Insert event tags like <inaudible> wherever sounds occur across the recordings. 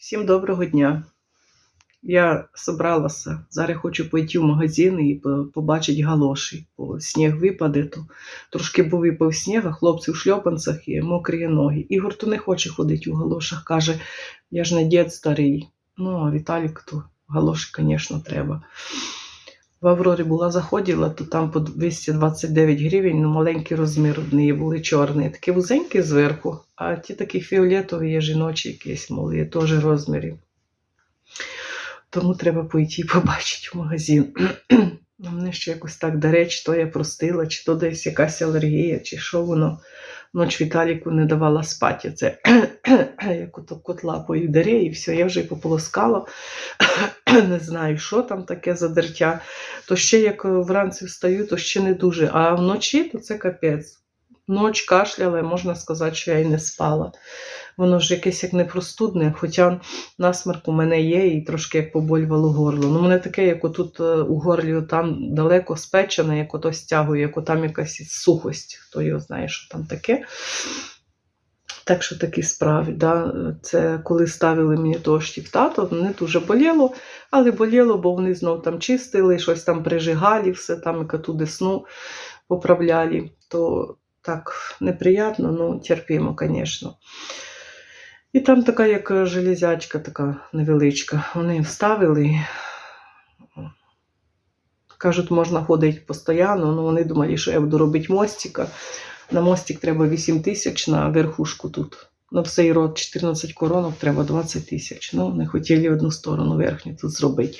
Всім доброго дня. Я зібралася. Зараз хочу пойти в магазин і побачити галоші. Бо сніг випаде, то трошки був і сніг, а хлопці в шльопанцях і мокрі ноги. Ігор то не хоче ходити у галошах, каже, я ж не дід старий. Ну, а Віталік то галоші, звісно, треба. В Аврорі була заходила, то там по 229 гривень, ну маленький розмір одні були чорні, такі вузенькі зверху, а ті такі фіолетові є жіночі якісь мали, теж розмірі. Тому треба пойти і побачити в магазин. Мене ще якось так до речі, то я простила, чи то десь якась алергія, чи що воно. Ноч Віталіку не давала спати. Це <clears throat> як ото котла поїдере, і все, я вже й пополоскала. <clears throat> не знаю, що там таке за дертя. То ще як вранці встаю, то ще не дуже. А вночі то це капець. Ноч кашляла, і можна сказати, що я й не спала. Воно ж якесь як непростудне, хоча насморк у мене є і трошки як поболювало горло. Ну, мене таке, як отут е, у горлі там далеко спечене, як ото стягує, як там якась сухость, хто його знає, що там таке. Так що такі справи. Да? Це коли ставили мені того штіфтату, не дуже боліло, але боліло, бо вони знов там чистили, щось там прижигали, все там, яка ту поправляли. То так неприємно, ну терпимо, звісно. І там така, як железячка, така невеличка. Вони вставили. Кажуть, можна ходити постійно, ну вони думали, що я буду робити мостика. На мостик треба 8 тисяч на верхушку тут. На всей рот 14 коронок треба 20 тисяч. Ну, не хотіли одну сторону верхню тут зробити.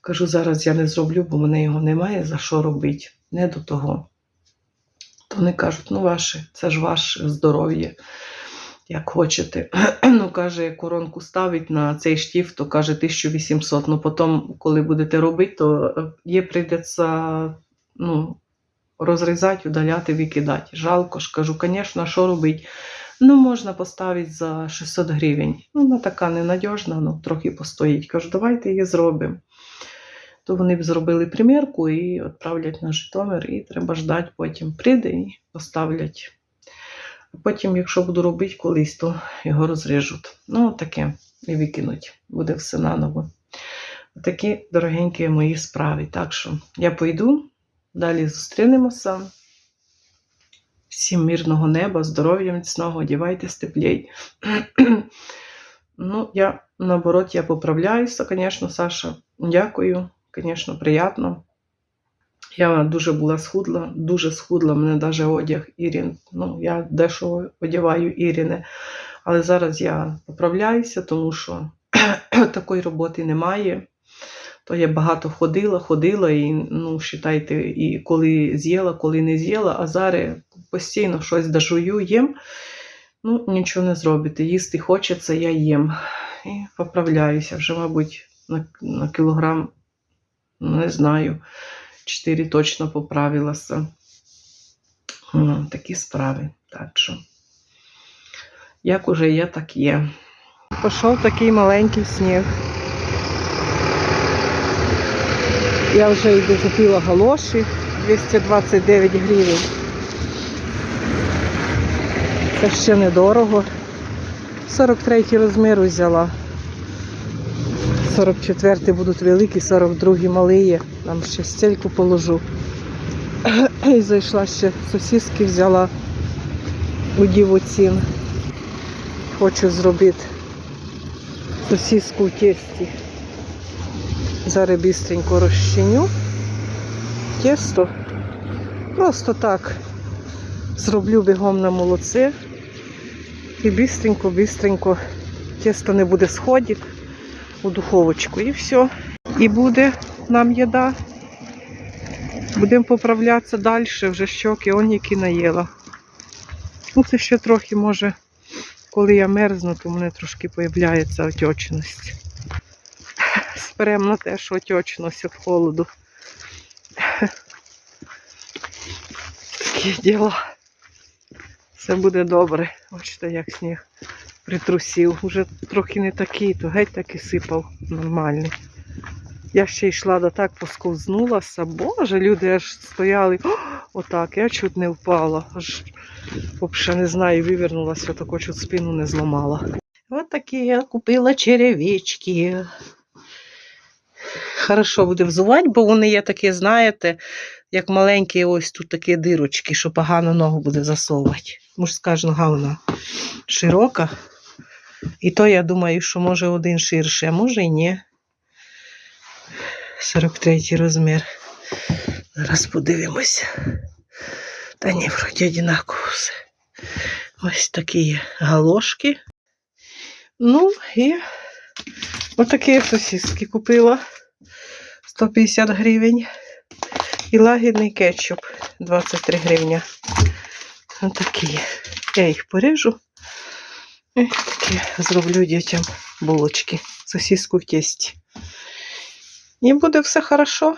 Кажу, зараз я не зроблю, бо в мене його немає за що робити. Не до того. Вони кажуть, ну ваше, це ж ваше здоров'я, як хочете. <clears throat> ну, каже, коронку ставить на цей штіф, то каже 1800. Ну, потім, коли будете робити, то е, є прийдеться ну, розрізати, удаляти, викидати. Жалко ж, кажу, звісно, що робити? Ну, можна поставити за 600 гривень. Ну, вона така ненадіжна, ну, трохи постоїть. Кажу, давайте її зробимо. То вони б зробили примірку і відправлять на Житомир, і треба ждати, потім прийде і поставлять. А потім, якщо буду робити колись, то його розріжуть. Ну, таке, і викинуть. Буде все наново. Такі дорогенькі мої справи. Так що я пойду, далі зустрінемося. Всім мирного неба, здоров'я міцного, одівайтесь теплей. <clears throat> ну, я наоборот, я поправляюся, звісно, Саша. Дякую, звісно, приємно. Я дуже була схудла, дуже схудла, мене навіть одяг Ірін. Ну, я дещо одягаю Іріне. Але зараз я поправляюся, тому що <clears throat> такої роботи немає. То я багато ходила, ходила, і, ну, вважайте, і коли з'їла, коли не з'їла, а зараз постійно щось дожую, їм. Ну, нічого не зробити. Їсти хочеться, я їм. І поправляюся. Вже, мабуть, на, на кілограм, не знаю, 4 точно поправилася. Ну, такі справи. Так що, як уже є, так є. Пішов такий маленький сніг. Я вже йду купила галоші 229 гривень. Це ще недорого. 43 розмір взяла. 44 будуть великі, 42 малі є. Там ще стільки положу. І зайшла ще сосиски взяла у дівоцін. Хочу зробити сосиску в тесті. Зараз бістренько розчиню тісто. Просто так зроблю бігом на молоце. І бістренько, бістренько тісто не буде сходити у духовочку. І все. І буде нам їда. Будемо поправлятися далі, вже щоки, он які наїла. Ну, це ще трохи може, коли я мерзну, то в мене трошки появляється отечність. Сперемо на те, що отечність від холоду. Такі діла. Все буде добре. Бачите, як сніг притрусів. Уже трохи не такий, то геть таки сипав нормальний. Я ще йшла до так, посковзнулася. Боже, люди аж стояли. О, отак, я чуть не впала. Аж взагалі не знаю, вивернулася, тако чуть спину не зламала. От такі я купила черевички. Хорошо буде взувати, бо вони є такі, знаєте, як маленькі, ось тут такі дирочки, що погано ногу буде засовувати. Мужська ж нога вона широка. І то я думаю, що може один ширший, а може і ні. 43 розмір. Зараз подивимося. Та ні, вроді однаково все. Ось такі галошки. Ну і отакі сосиски купила. 150 гривень. І лагідний кетчуп 23 гривня. Отакі. Я їх поріжу. І зроблю дітям булочки. Сосиску в тісті. І буде все хорошо.